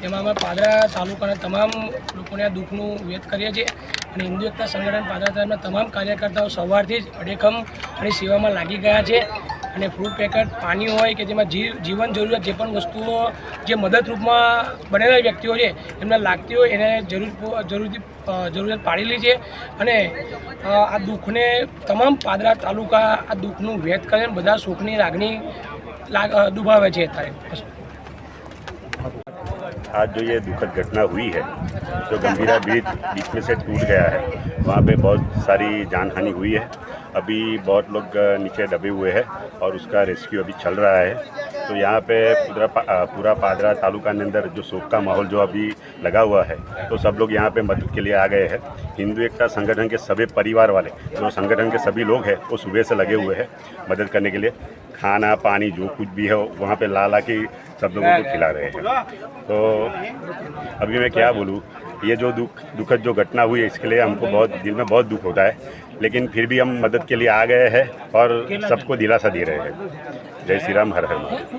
તેમાં અમે પાદરા તાલુકાના તમામ લોકોને આ દુઃખનું વ્યક્ત કરીએ છીએ અને હિન્દુ એકતા સંગઠન પાદરા તાલુકાના તમામ કાર્યકર્તાઓ સવારથી જ અડેખમ અને સેવામાં લાગી ગયા છે અને ફ્રૂટ પેકેટ પાણી હોય કે જેમાં જીવન જરૂરિયાત જે પણ વસ્તુઓ જે મદદરૂપમાં બનેલા વ્યક્તિઓ છે એમને લાગતી હોય એને જરૂર જરૂરથી જરૂરિયાત પાડેલી છે અને આ દુઃખને તમામ પાદરા તાલુકા આ દુઃખનું વ્યક્ત કરીને બધા સુખની લાગણી લાગ દુભાવે છે અત્યારે आज जो ये दुखद घटना हुई है जो गंभीरा ब्रिज बीच में से टूट गया है वहाँ पे बहुत सारी जानहानि हुई है अभी बहुत लोग नीचे दबे हुए हैं और उसका रेस्क्यू अभी चल रहा है तो यहाँ पे पूरा पूरा पादरा तालुका के अंदर जो शोक का माहौल जो अभी लगा हुआ है तो सब लोग यहाँ पे मदद के लिए आ गए हैं हिंदू एकता संगठन के सभी परिवार वाले जो संगठन के सभी लोग हैं वो सुबह से लगे हुए हैं मदद करने के लिए खाना पानी जो कुछ भी है वहाँ पे ला ला के सब लोगों को खिला रहे हैं तो अभी मैं क्या बोलूँ ये जो दुख दुखद जो घटना हुई है इसके लिए हमको बहुत दिल में बहुत दुख होता है लेकिन फिर भी हम मदद के लिए आ गए हैं और सबको दिलासा दे रहे हैं जय श्री राम हर हर महादेव